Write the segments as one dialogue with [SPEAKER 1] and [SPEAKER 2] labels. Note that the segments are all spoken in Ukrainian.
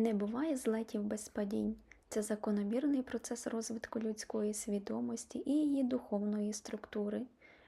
[SPEAKER 1] Не буває злетів без падінь. Це закономірний процес розвитку людської свідомості і її духовної структури.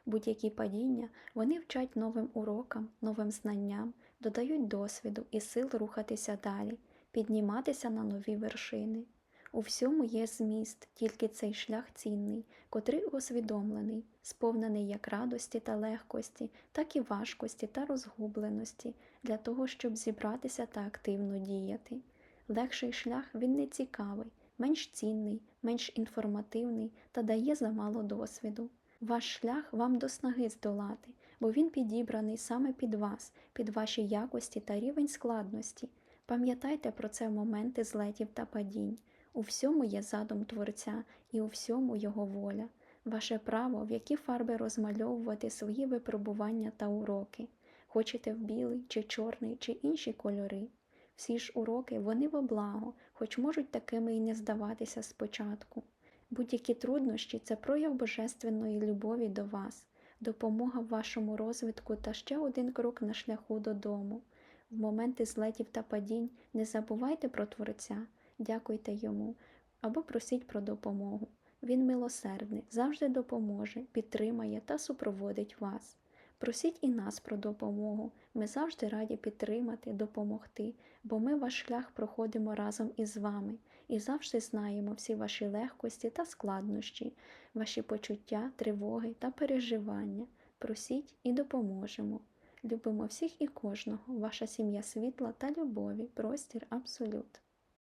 [SPEAKER 1] Будь-які падіння вони вчать новим урокам, новим знанням, додають досвіду і сил рухатися далі, підніматися на нові вершини. У всьому є зміст, тільки цей шлях цінний, котрий усвідомлений, сповнений як радості та легкості, так і важкості та розгубленості, для того, щоб зібратися та активно діяти. Легший шлях він не цікавий, менш цінний, менш інформативний та дає замало досвіду. Ваш шлях вам до снаги здолати, бо він підібраний саме під вас, під ваші якості та рівень складності. Пам'ятайте про це в моменти злетів та падінь. У всьому є задум Творця і у всьому Його воля. Ваше право, в які фарби розмальовувати свої випробування та уроки. Хочете в білий чи чорний чи інші кольори. Всі ж уроки вони во благо, хоч можуть такими і не здаватися спочатку. Будь-які труднощі це прояв божественної любові до вас, допомога в вашому розвитку та ще один крок на шляху додому. В моменти злетів та падінь не забувайте про Творця, дякуйте йому або просіть про допомогу. Він милосердний, завжди допоможе, підтримає та супроводить вас. Просіть і нас про допомогу. Ми завжди раді підтримати, допомогти, бо ми ваш шлях проходимо разом із вами і завжди знаємо всі ваші легкості та складнощі, ваші почуття, тривоги та переживання. Просіть і допоможемо. Любимо всіх і кожного, ваша сім'я світла та любові, простір абсолют.